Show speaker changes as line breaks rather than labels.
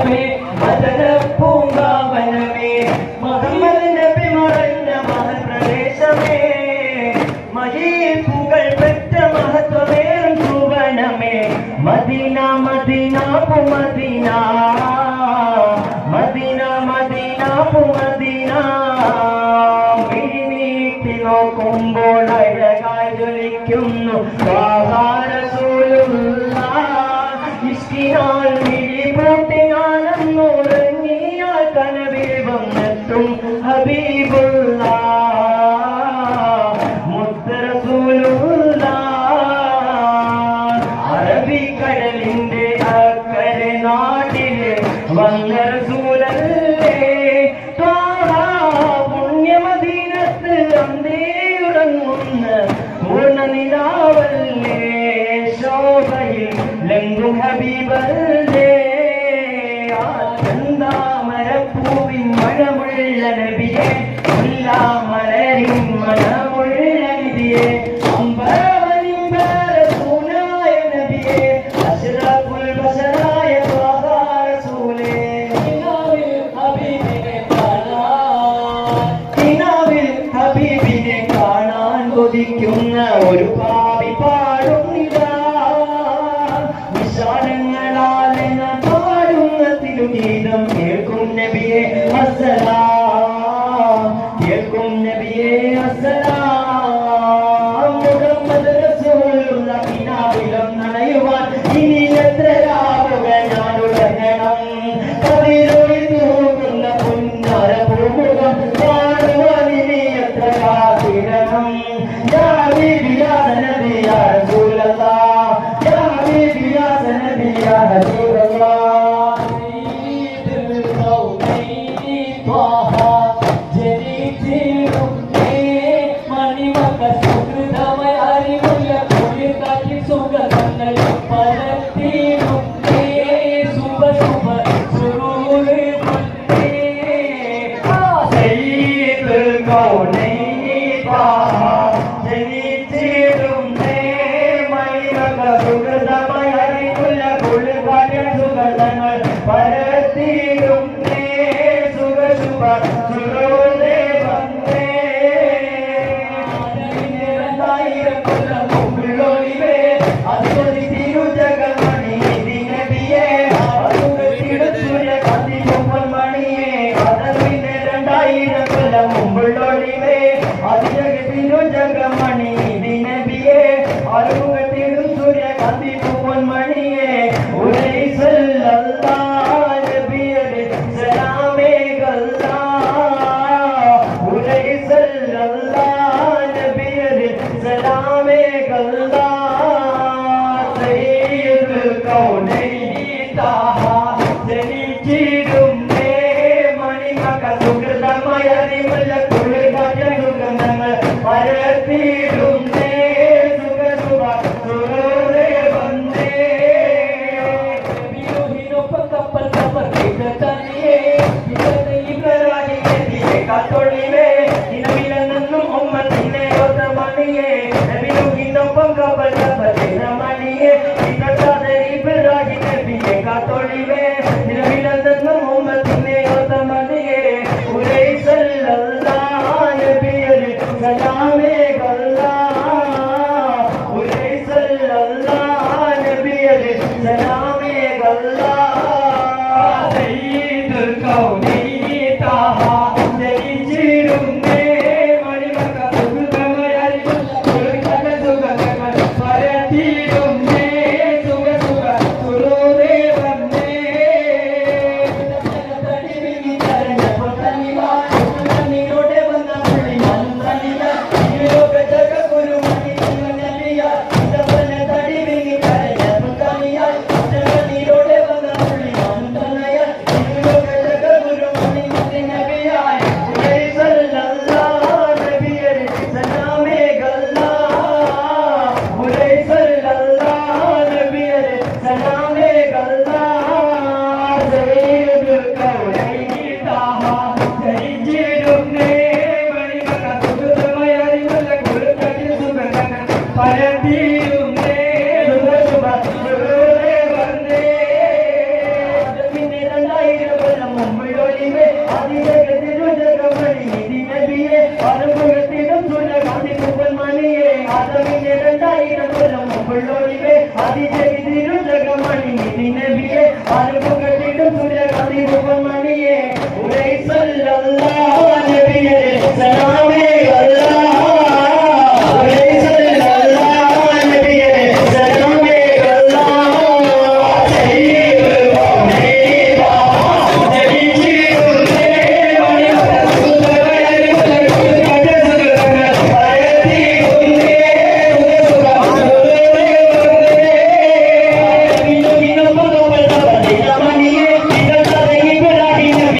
மனமே
மதன பூங்காவனமே மகமது நபி மறைந்த மகன் பிரதேசமே மகே புகழ் பெற்ற மகத்துவேறும் மதினா மதினா തിളങ്ങുന്ന പൂർണനിലാവല്ലേ ശോഭയിൽ? ലംഘു ഹബീബല്ലേ? ആ ചന്താമരപ്പൂവിൻ മഴമുള്ള നബിയെ കൊല്ലാം que una അതിന്റെ രണ്ടായിരം കൊല്ലം മുമ്പുള്ളൊഴിവേ അതിജഗതിരു ജഗമ